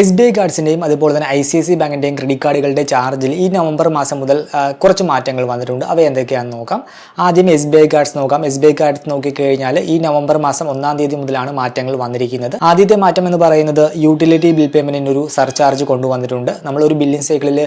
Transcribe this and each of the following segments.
S B I കാർഡ്സിന്റെയും അതുപോലെ തന്നെ ഐ സി ഐ സി ബാങ്കിന്റെയും ക്രെഡിറ്റ് കാർഡുകളുടെ ചാർജിൽ ഈ നവംബർ മാസം മുതൽ കുറച്ച് മാറ്റങ്ങൾ വന്നിട്ടുണ്ട്. അവ എന്തൊക്കെയാണെന്ന് നോക്കാം. ആദ്യം എസ് ബി ഐ കാർഡ്സ് നോക്കാം. എസ് ബി ഐ കാർഡ്സ് നോക്കിക്കഴിഞ്ഞാൽ ഈ നവംബർ മാസം ഒന്നാം തീയതി മുതലാണ് മാറ്റങ്ങൾ വന്നിരിക്കുന്നത്. ആദ്യത്തെ മാറ്റം എന്ന് പറയുന്നത് യൂട്ടിലിറ്റി ബിൽ പേയ്മെന്റിന് ഒരു സർചാർജ് കൊണ്ടുവന്നിട്ടുണ്ട്. നമ്മളൊരു ബില്ലിംഗ് സൈക്കിളിൽ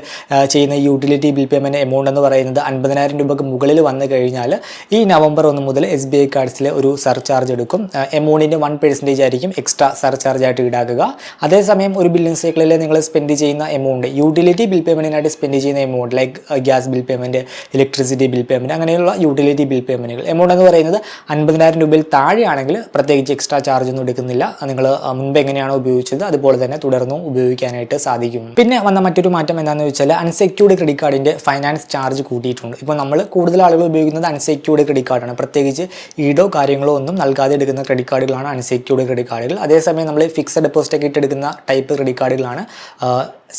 ചെയ്യുന്ന യൂട്ടിലിറ്റി ബിൽ പേയ്മെന്റ് എമൗണ്ട് എന്ന് പറയുന്നത് അൻപതിനായിരം രൂപയ്ക്ക് മുകളിൽ വന്നു കഴിഞ്ഞാൽ ഈ നവംബർ ഒന്ന് മുതൽ എസ് ബി ഐ കാർഡ്സിൽ ഒരു സർചാർജ് എടുക്കും. എമൗണ്ടിന്റെ വൺ പെർസെന്റേജ് ആയിരിക്കും എക്സ്ട്രാ സർചാർജ് ആയിട്ട് ഈടാക്കുക. അതേസമയം ഒരു ബില്ലിംഗ് സൈക്കിളിൽ നിങ്ങൾ സ്പെൻഡ് ചെയ്യുന്ന എമൗണ്ട് യൂട്ടിലിറ്റി ബിൽ പേയ്മെന്റിനായിട്ട് സ്പെൻഡ് ചെയ്യുന്ന amount like gas bill payment electricity bill payment അങ്ങനെയുള്ള യൂട്ടിലിറ്റി ബിൽ പേയ്മെന്റുകൾ എമൗണ്ട് എന്ന് പറയുന്നത് അൻപതിനായിരം രൂപയിൽ താഴെയാണെങ്കിൽ പ്രത്യേകിച്ച് എക്സ്ട്രാ ചാർജ് ഒന്നും എടുക്കുന്നില്ല. നിങ്ങൾ മുൻപ് എങ്ങനെയാണോ ഉപയോഗിച്ചത് അതുപോലെ തന്നെ തുടർന്നും ഉപയോഗിക്കാനായിട്ട് സാധിക്കും. പിന്നെ വന്ന മറ്റൊരു മാറ്റം എന്താണെന്ന് വെച്ചാൽ അൺസെക്യൂർഡ് ക്രെഡിറ്റ് കാർഡിന്റെ ഫൈനാൻസ് ചാർജ് കൂട്ടിയിട്ടുണ്ട്. ഇപ്പോൾ നമ്മൾ കൂടുതൽ ആളുകൾ ഉപയോഗിക്കുന്നത് അൺസെക്യൂർഡ് ക്രെഡിറ്റ് കാർഡാണ് പ്രത്യേകിച്ച് ഈടോ കാര്യങ്ങളോ ഒന്നും നൽകാതെ എടുക്കുന്ന ക്രെഡിറ്റ് കാർഡുകളാണ് അൺസെക്യൂർഡ് ക്രെഡിറ്റ് കാർഡുകൾ അതേസമയം നമ്മൾ ഫിക്സഡ് ഡെപ്പോസിറ്റ് ഒക്കെ ഇട്ടെടുക്കുന്ന ടൈപ്പ് ക്രെഡിറ്റ് കാർഡുകളാണ്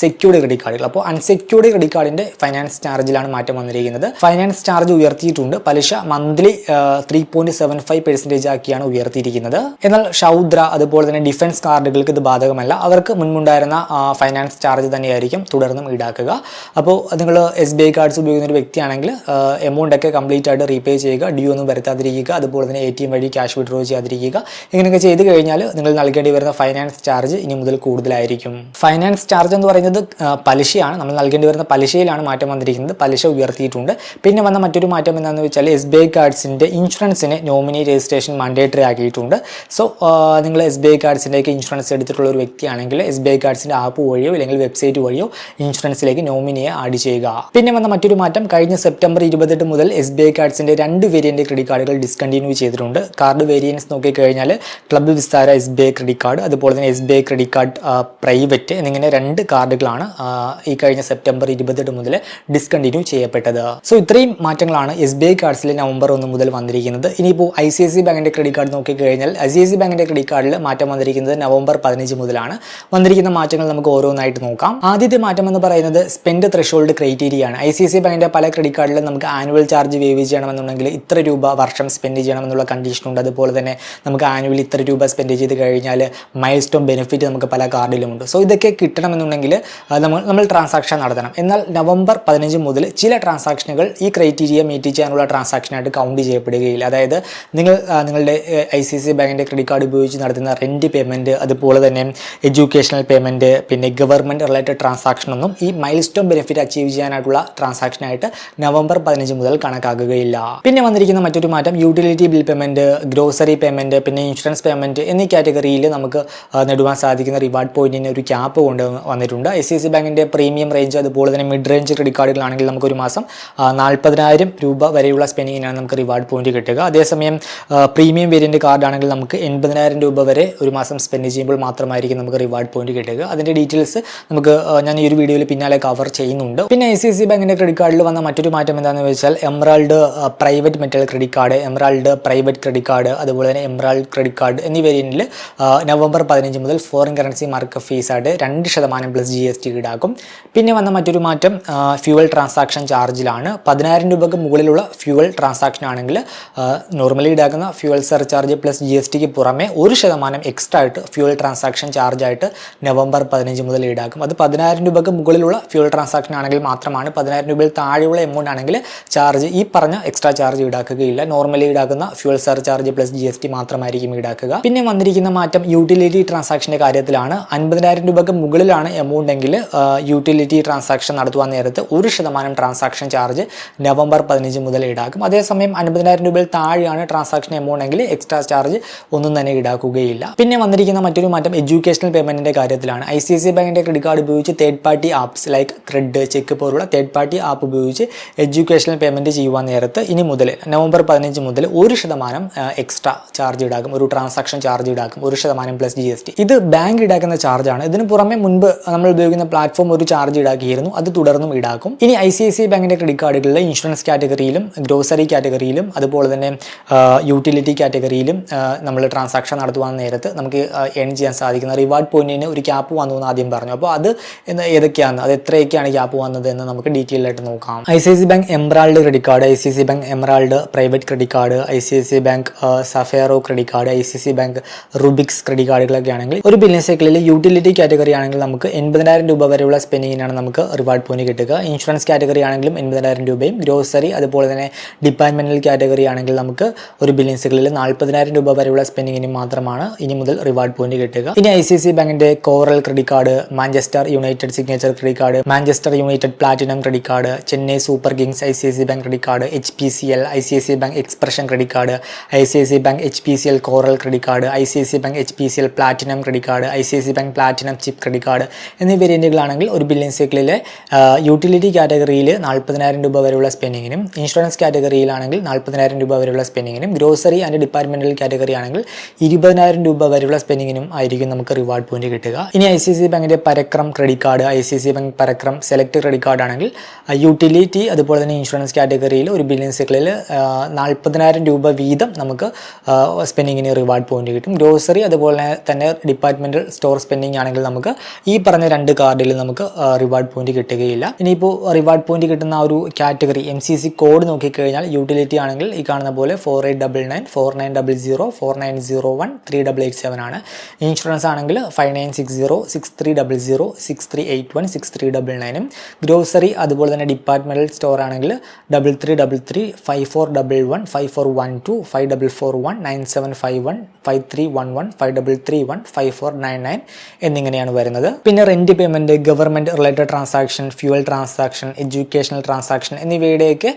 സെക്യൂർഡ് ക്രെഡിറ്റ് കാർഡുകൾ അപ്പോൾ അൺസെക്യൂർഡ് ക്രെഡിറ്റ് കാർഡിന്റെ ഫൈനാൻസ് ചാർജിലാണ് മാറ്റം വന്നിരിക്കുന്നത്. ഫൈനാൻസ് ചാർജ് ഉയർത്തിയിട്ടുണ്ട്. പലിശ monthly three point seven five percentage ആക്കിയാണ് ഉയർത്തിയിരിക്കുന്നത്. എന്നാൽ ഷൗദ്ര അതുപോലെ തന്നെ ഡിഫൻസ് കാർഡുകൾക്ക് ഇത് ബാധകമല്ല. അവർക്ക് മുൻപുണ്ടായിരുന്ന ഫൈനാൻസ് ചാർജ് തന്നെയായിരിക്കും തുടർന്നും ഈടാക്കുക. അപ്പോൾ നിങ്ങൾ എസ് ബി ഐ കാർഡ്സ് ഉപയോഗിക്കുന്ന ഒരു വ്യക്തിയാണെങ്കിൽ എമൗണ്ട് ഒക്കെ കംപ്ലീറ്റ് ആയിട്ട് റീപേ ചെയ്യുക ഡ്യൂ ഒന്നും വരുത്താതിരിക്കുക അതുപോലെ തന്നെ എ ടി എം വഴി ക്യാഷ് വിഡ്രോ ചെയ്യാതിരിക്കുക ഇങ്ങനെയൊക്കെ ചെയ്ത് കഴിഞ്ഞാൽ നിങ്ങൾ നൽകേണ്ടി വരുന്ന ഫൈനാൻസ് ചാർജ് ഇനി മുതൽ കൂടുതലായിരിക്കും. ഫൈനാൻസ് ചാർജ് എന്ന് പറയുന്നത് ആ, പലിശയാണ്. നമ്മൾ നൽകേണ്ടി വരുന്ന പലിശയിലാണ് മാറ്റം വന്നിരിക്കുന്നത്. പലിശ ഉയർത്തിയിട്ടുണ്ട്. പിന്നെ വന്ന മറ്റൊരു മാറ്റം എന്താണെന്ന് വെച്ചാൽ എസ് ബി ഐ കാർഡ്സിന്റെ ഇൻഷുറൻസിന് നോമിനി രജിസ്ട്രേഷൻ മാൻഡേറ്ററി ആക്കിയിട്ടുണ്ട്. സോ നിങ്ങൾ എസ് ബി ഐ കാർഡ്സിന്റെയൊക്കെ ഇൻഷുറൻസ് എടുത്തിട്ടുള്ള ഒരു വ്യക്തിയാണെങ്കിൽ എസ് ബി ഐ കാർഡ്സിന്റെ ആപ്പ് വഴിയോ അല്ലെങ്കിൽ വെബ്സൈറ്റ് വഴിയോ ഇൻഷുറൻസിലേക്ക് നോമിനിയെ ആഡ് ചെയ്യുക. പിന്നെ വന്ന മറ്റൊരു മാറ്റം കഴിഞ്ഞ സെപ്റ്റംബർ ഇരുപത്തെട്ട് മുതൽ എസ് ബി ഐ കാർഡ്സിന്റെ രണ്ട് വേരിയന്റ് ക്രെഡിറ്റ് കാർഡുകൾ ഡിസ്കണ്ടിന്യൂ ചെയ്തിട്ടുണ്ട്. കാർഡ് വേരിയൻസ് നോക്കിക്കഴിഞ്ഞാൽ club Vistara S B I credit card അതുപോലെ തന്നെ S B I credit card private എന്നിങ്ങനെ രണ്ട് കാർഡുകളാണ് ഈ കഴിഞ്ഞ സെപ്റ്റംബർ ഇരുപത്തെട്ട് മുതൽ ഡിസ്കണ്ടിന്യൂ ചെയ്യപ്പെട്ടത്. സോ ഇത്രയും മാറ്റങ്ങളാണ് എസ് ബി ഐ കാർഡ്സിൽ നവംബർ ഒന്ന് മുതൽ വന്നിരിക്കുന്നത്. ഇനിയിപ്പോൾ ഐ സി ഐ സി ബാങ്കിന്റെ ക്രെഡിറ്റ് കാർഡ് നോക്കിക്കഴിഞ്ഞാൽ ഐ സി ഐ സി ബാങ്കിന്റെ ക്രെഡിറ്റ് കാർഡിൽ മാറ്റം വന്നിരിക്കുന്നത് നവംബർ പതിനഞ്ച് മുതലാണ്. വന്നിരിക്കുന്ന മാറ്റങ്ങൾ നമുക്ക് ഓരോന്നായിട്ട് നോക്കാം. ആദ്യത്തെ മാറ്റം എന്ന് പറയുന്നത് സ്പെൻഡ് ത്രഷോൾഡ് ക്രൈറ്റീരിയ ആണ് ഐ സി സി ബാങ്കിന്റെ പല ക്രെഡിറ്റ് കാർഡിലും നമുക്ക് ആനുവൽ ചാർജ് വേവ് ചെയ്യണമെന്നുണ്ടെങ്കിൽ ഇത്ര രൂപ വർഷം സ്പെൻഡ് ചെയ്യണമെന്നുള്ള കണ്ടീഷനുണ്ട് അതുപോലെ തന്നെ നമുക്ക് ആനുവൽ ഇത്ര രൂപ സ്പെൻഡ് ചെയ്ത് കഴിഞ്ഞാൽ മൈൽ സ്റ്റോൺ ബെനിഫിറ്റ് നമുക്ക് പല കാർഡിലുമുണ്ട് സോ ഇതൊക്കെ കിട്ടണമെന്നുണ്ടെങ്കിൽ നമ്മൾ നമ്മൾ ട്രാൻസാക്ഷൻ നടത്തണം. എന്നാൽ നവംബർ പതിനഞ്ച് മുതൽ ചില ട്രാൻസാക്ഷനുകൾ ഈ ക്രൈറ്റീരിയ മീറ്റ് ചെയ്യാനുള്ള ട്രാൻസാക്ഷനായിട്ട് കൗണ്ട് ചെയ്യപ്പെടുകയില്ല. അതായത് നിങ്ങൾ നിങ്ങളുടെ ഐ സി സി ബാങ്കിന്റെ ക്രെഡിറ്റ് കാർഡ് ഉപയോഗിച്ച് നടത്തുന്ന റെന്റ് പേയ്മെന്റ് അതുപോലെ തന്നെ എഡ്യൂക്കേഷണൽ പേയ്മെന്റ് പിന്നെ ഗവൺമെന്റ് റിലേറ്റഡ് ട്രാൻസാക്ഷനൊന്നും ഈ മൈൽ സ്റ്റോൺ ബെനിഫിറ്റ് അച്ചീവ് ചെയ്യാനായിട്ടുള്ള ട്രാൻസാക്ഷനായിട്ട് നവംബർ പതിനഞ്ച് മുതൽ കണക്കാക്കുകയില്ല. പിന്നെ വന്നിരിക്കുന്ന മറ്റൊരു മാറ്റം utility bill payment grocery payment പിന്നെ ഇൻഷുറൻസ് പേയ്മെന്റ് എന്നീ കാറ്റഗറിയിൽ നമുക്ക് നേടുവാൻ സാധിക്കുന്ന റിവാർഡ് പോയിന്റിന് ഒരു ക്യാപ്പ് കൊണ്ട് വന്നിട്ടുണ്ട്. ഐ സി സി ബാങ്കിന്റെ പ്രീമിയം റേഞ്ച് അതുപോലെ തന്നെ മിഡ് റേഞ്ച് ക്രെഡിറ്റ് കാർഡുകളാണെങ്കിൽ നമുക്കൊരു മാസം നാൽപ്പതിനായിരം രൂപ വരെയുള്ള സ്പെൻഡിങ്ങിനാണ് നമുക്ക് റിവാർഡ് പോയിന്റ് കിട്ടുക. അതേസമയം പ്രീമിയം വേരിയന്റ് കാർഡാണെങ്കിൽ നമുക്ക് എൺപതിനായിരം രൂപ വരെ ഒരു മാസം സ്പെൻഡ് ചെയ്യുമ്പോൾ മാത്രമായിരിക്കും നമുക്ക് റിവാർഡ് പോയിന്റ് കിട്ടുക. അതിന്റെ ഡീറ്റെയിൽസ് നമുക്ക് ഞാൻ ഈ ഒരു വീഡിയോയിൽ പിന്നാലെ കവർ ചെയ്യുന്നുണ്ട്. പിന്നെ ഐ സി സി ബാങ്കിന്റെ ക്രെഡിറ്റ് കാർഡിൽ വന്ന മറ്റൊരു മാറ്റം എന്താണെന്ന് വെച്ചാൽ emerald private metal credit card emerald private credit card അതുപോലെ തന്നെ എംറാൾഡ് ക്രെഡിറ്റ് കാർഡ് എന്നീ വേരിയന്റിൽ നവംബർ പതിനഞ്ച് മുതൽ ഫോറിൻ കറൻസി മാർക്ക് ഫീസായിട്ട് രണ്ട് ശതമാനം പ്ലസ് ജി എസ് ടി ഈടാക്കും. പിന്നെ വന്ന മറ്റൊരു മാറ്റം ഫ്യൂവൽ ട്രാൻസാക്ഷൻ ചാർജിലാണ് പതിനായിരം രൂപയ്ക്ക് മുകളിലുള്ള ഫ്യൂവൽ ട്രാൻസാക്ഷൻ ആണെങ്കിൽ നോർമലി ഈടാക്കുന്ന fuel surcharge plus G S tick പുറമെ ഒരു ശതമാനം എക്സ്ട്രാ ആയിട്ട് ഫ്യൂവൽ ട്രാൻസാക്ഷൻ ചാർജായിട്ട് നവംബർ പതിനഞ്ച് മുതൽ ഈടാക്കും. അത് പതിനായിരം രൂപയ്ക്ക് മുകളിലുള്ള ഫ്യൂവൽ ട്രാൻസാക്ഷൻ ആണെങ്കിൽ മാത്രമാണ്. പതിനായിരം രൂപയിൽ താഴെയുള്ള എമൗണ്ട് ആണെങ്കിൽ ചാർജ് ഈ പറഞ്ഞ എക്സ്ട്രാ ചാർജ് ഈടാക്കുകയില്ല. നോർമലി ഈടാക്കുന്ന fuel surcharge plus G S T മാത്രമായിരിക്കും ഈടാക്കുക. പിന്നെ വന്നിരിക്കുന്ന മാറ്റം യൂട്ടിലിറ്റി ട്രാൻസാക്ഷന്റെ കാര്യത്തിലാണ്. അൻപതിനായിരം രൂപയ്ക്ക് മുകളിലാണ് എമൗണ്ട് എങ്കിൽ യൂട്ടിലിറ്റി ട്രാൻസാക്ഷൻ നടത്തുവാൻ നേരത്ത് ഒരു ശതമാനം ട്രാൻസാക്ഷൻ ചാർജ് നവംബർ പതിനഞ്ച് മുതൽ ഈടാക്കും. അതേസമയം അൻപതിനായിരം രൂപയിൽ താഴെയാണ് ട്രാൻസാക്ഷൻ എമൗണ്ട് എങ്കിൽ എക്സ്ട്രാ ചാർജ് ഒന്നും തന്നെ ഈടാക്കുകയില്ല. പിന്നെ വന്നിരിക്കുന്ന മറ്റൊരു മാറ്റം എഡ്യൂക്കേഷണൽ പേയ്മെന്റിന്റെ കാര്യത്തിലാണ്. ഐ സി സി ബാങ്കിന്റെ ക്രെഡിറ്റ് കാർഡ് ഉപയോഗിച്ച് third party apps like CRED Cheq പോലുള്ള തേർഡ് പാർട്ടി ആപ്പ് ഉപയോഗിച്ച് എഡ്യൂക്കേഷണൽ പേയ്മെന്റ് ചെയ്യുവാൻ നേരത്ത് ഇനി മുതൽ നവംബർ പതിനഞ്ച് മുതൽ ഒരു ശതമാനം എക്സ്ട്രാ ചാർജ് ഈടാക്കും. ഒരു ട്രാൻസാക്ഷൻ ചാർജ് ഈടാക്കും. ഒരു ശതമാനം പ്ലസ് ജി എസ് ടി ഇത് ബാങ്ക് ഈടാക്കുന്ന ചാർജാണ് ഇതിന് പുറമെ മുൻപ് നമ്മൾ ഉപയോഗിക്കുന്ന പ്ലാറ്റ്ഫോം ഒരു ചാർജ് ഈടാക്കിയിരുന്നു അത് തുടർന്നും ഈടാക്കും ഇനി ഐ സി ഐ സി ബാങ്കിന്റെ ക്രെഡിറ്റ് കാർഡുകളിലെ ഇൻഷുറൻസ് കാറ്റഗറിയിലും ഗ്രോസറി കാറ്റഗറിയിലും അതുപോലെ തന്നെ യൂട്ടിലിറ്റി കാറ്റഗറിയിലും നമ്മൾ ട്രാൻസാക്ഷൻ നടത്തുവാൻ നേരത്ത് നമുക്ക് ഏൺ ചെയ്യാൻ സാധിക്കുന്ന റിവാർഡ് പോയിന്റിന് ഒരു ക്യാപ്പ് വന്നു എന്ന് ആദ്യം പറഞ്ഞു അപ്പോൾ അത് ഏതൊക്കെയാണ് അത് എത്രയൊക്കെയാണ് ക്യാപ്പ് വന്നത് എന്ന് നമുക്ക് ഡീറ്റെയിൽ ആയിട്ട് നോക്കാം I C I C bank emerald credit card I C C bank emerald private credit card I C C bank Sapphiro credit card I C C bank Rubyx credit കാർഡുകളൊക്കെ ആണെങ്കിൽ ഒരു business സൈക്കിളിൽ utility category ആണെങ്കിൽ നമുക്ക് എൺപതിനായിരം രൂപ വരെയുള്ള സ്പെൻഡിങ്ങിനാണ് നമുക്ക് റിവാർഡ് പോയിന്റ് കിട്ടുക ഇൻഷുറൻസ് കാറ്റഗറി ആണെങ്കിലും എൺപതിനായിരം രൂപയും ഗ്രോസറി അതുപോലെ തന്നെ ഡിപ്പാർട്ട്മെന്റൽ കാറ്റഗറി ആണെങ്കിൽ നമുക്ക് ഒരു ബില്ലിൻസുകളിൽ നാൽപ്പതിനായിരം രൂപ വരെയുള്ള സ്പെൻഡിങ്ങിന് മാത്രമാണ് ഇനി മുതൽ റിവാർഡ് പോയിന്റ് കിട്ടുക ഇനി ഐ സി സി ബാങ്കിന്റെ coral credit card Manchester United signature credit card Manchester United platinum credit card Chennai Super Kings I C I C bank credit card H P C L I C I C bank expression credit card I C I C bank H P C L coral credit card I C I C bank H P C L platinum credit card I C I C bank platinum chip credit card എന്നീ വേരിയന്റുകളാണെങ്കിൽ ഒരു billing സൈക്കിളിലെ utility കാറ്റഗറിയിൽ നാൽപ്പതിനായിരം രൂപ വരെയുള്ള സ്പെൻഡിങ്ങിനും insurance കാറ്റഗറിയിലാണെങ്കിൽ നാൽപ്പതിനായിരം രൂപ വരെയുള്ള സ്പെൻഡിങ്ങിനും ഗ്രോസറി ആൻഡ് ഡിപ്പാർട്ട്മെന്റൽ കാറ്റഗറി ആണെങ്കിൽ ഇരുപതിനായിരം രൂപ വരെയുള്ള സ്പെൻഡിങ്ങിനും ആയിരിക്കും നമുക്ക് റിവാർഡ് പോയിന്റ് കിട്ടുക. ഇനി ഐ സി സി ബാങ്കിന്റെ Parakram credit card I C C bank Parakram select credit card ആണെങ്കിൽ യൂട്ടിലിറ്റി അതുപോലെ തന്നെ ഇൻഷുറൻസ് കാറ്റഗറിയിൽ ഒരു ബില്ലിംഗ് സൈക്കിളിൽ നാൽപ്പതിനായിരം രൂപ വീതം നമുക്ക് സ്പെൻഡിങ്ങിന് റിവാർഡ് പോയിന്റ് കിട്ടും. ഗ്രോസറി അതുപോലെ തന്നെ ഡിപ്പാർട്ട്മെന്റൽ സ്റ്റോർ സ്പെൻഡിങ് ആണെങ്കിൽ നമുക്ക് ഈ പറഞ്ഞ കാർഡിൽ നമുക്ക് റിവാർഡ് പോയിന്റ് കിട്ടുകയില്ല. ഇനിയിപ്പോൾ റിവാർഡ് പോയിന്റ് കിട്ടുന്ന ഒരു category M C C code നോക്കിക്കഴിഞ്ഞാൽ യൂട്ടിലിറ്റി ആണെങ്കിൽ ഈ കാണുന്ന പോലെ four eight double nine four nine double zero four nine zero one three double eight seven ആണ്. ഇൻഷുറൻസ് ആണെങ്കിൽ five nine six zero six three double zero six three eight one six three double നയനും grocery അതുപോലെ തന്നെ departmental store ആണെങ്കിൽ double three double three five four double one five four one two five double four one nine seven five one five three one one five double three one five four nine nine എന്നിങ്ങനെയാണ് വരുന്നത്. പിന്നെ rent payment government related transaction fuel transaction educational transaction എന്നിവയുടെയൊക്കെ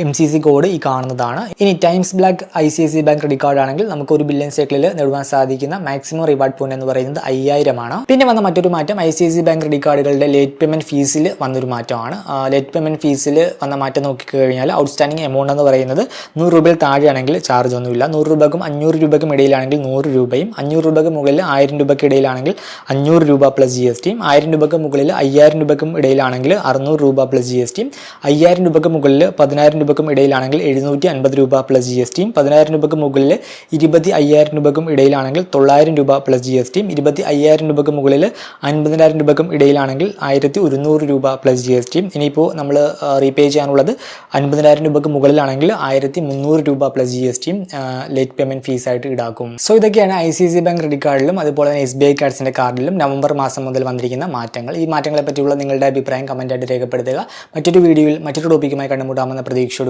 M C C code ഈ കാണുന്നതാണ്. ഇനി times black I C I C bank credit card ആണെങ്കിൽ നമുക്ക് ഒരു billion സൈക്കിളിൽ നേടുവാൻ സാധിക്കുന്ന മാക്സിമം റിവാർഡ് പോയിന്റ് എന്ന് പറയുന്നത് അയ്യായിരമാണ് പിന്നെ വന്ന മറ്റൊരു മാറ്റം I C I C bank credit കാർഡുകളുടെ late payment ഫീസിൽ വന്നൊരു മാറ്റമാണ്. ലേറ്റ് പേയ്മെന്റ് ഫീസിൽ വന്ന മാറ്റം നോക്കിക്കഴിഞ്ഞാൽ ഔട്ട്സ്റ്റാൻഡിംഗ് എമൗണ്ട് എന്ന് പറയുന്നത് നൂറ് രൂപയിൽ താഴെയാണെങ്കിൽ ചാർജ് ഒന്നുമില്ല. നൂറ് രൂപക്കും അഞ്ഞൂറ് രൂപയ്ക്കും ഇടയിലാണെങ്കിൽ നൂറ് രൂപയും അഞ്ഞൂറ് രൂപയ്ക്ക് മുകളിൽ ആയിരം രൂപയ്ക്ക് ഇടയിലാണെങ്കിൽ അഞ്ഞൂറ് രൂപ പ്ലസ് ജി എസ് ടിയും ആയിരം രൂപയ്ക്ക് മുകളിൽ അയ്യായിരം രൂപയ്ക്കും ഇടയിലാണെങ്കിൽ അറുന്നൂറ് രൂപ പ്ലസ് ജി എസ് ടിയും അയ്യായിരം രൂപയ്ക്ക് മുകളിൽ പതിനായിരം രൂപയ്ക്കും ഇടയിലാണെങ്കിൽ എഴുന്നൂറ്റി അൻപത് രൂപ പ്ലസ് ജി എസ് ടിയും പതിനായിരം രൂപയ്ക്ക് മുകളിൽ ഇരുപത്തി അയ്യായിരം രൂപയ്ക്കും ഇടയിലാണെങ്കിൽ തൊള്ളായിരം രൂപ പ്ലസ് ജി എസ് ടിയും ഇരുപത്തി അയ്യായിരം രൂപയ്ക്ക് മുകളിൽ അൻപതിനായിരം രൂപക്കും ഇടയിലാണെങ്കിൽ ആയിരത്തി ഒരുന്നൂറ് രൂപ പ്ലസ് ജി എസ് ടിയും ഇനിയിപ്പോൾ നമ്മൾ റീപേ ചെയ്യാനുള്ളത് അൻപതിനായിരം രൂപയ്ക്ക് മുകളിലാണെങ്കിൽ ആയിരത്തി മുന്നൂറ് രൂപ പ്ലസ് ജി എസ് ടിയും ലേറ്റ് പേയ്മെന്റ് ഫീസായിട്ട് ഈടാക്കും. സോ ഇതൊക്കെയാണ് I C C bank credit കാർഡിലും അതുപോലെ തന്നെ എസ് ബി ഐ കാർഡ്സിന്റെ കാർഡിലും നവംബർ മാസം മുതൽ വന്നിരിക്കുന്ന മാറ്റങ്ങൾ. ഈ മാറ്റങ്ങളെ പറ്റിയുള്ള നിങ്ങളുടെ അഭിപ്രായം കമന്റ് ആയിട്ട് രേഖപ്പെടുത്തുക. മറ്റൊരു വീഡിയോയിൽ മറ്റൊരു ടോപ്പിക്കുമായി കണ്ടുമുട്ടാമെന്ന प्रेक्षण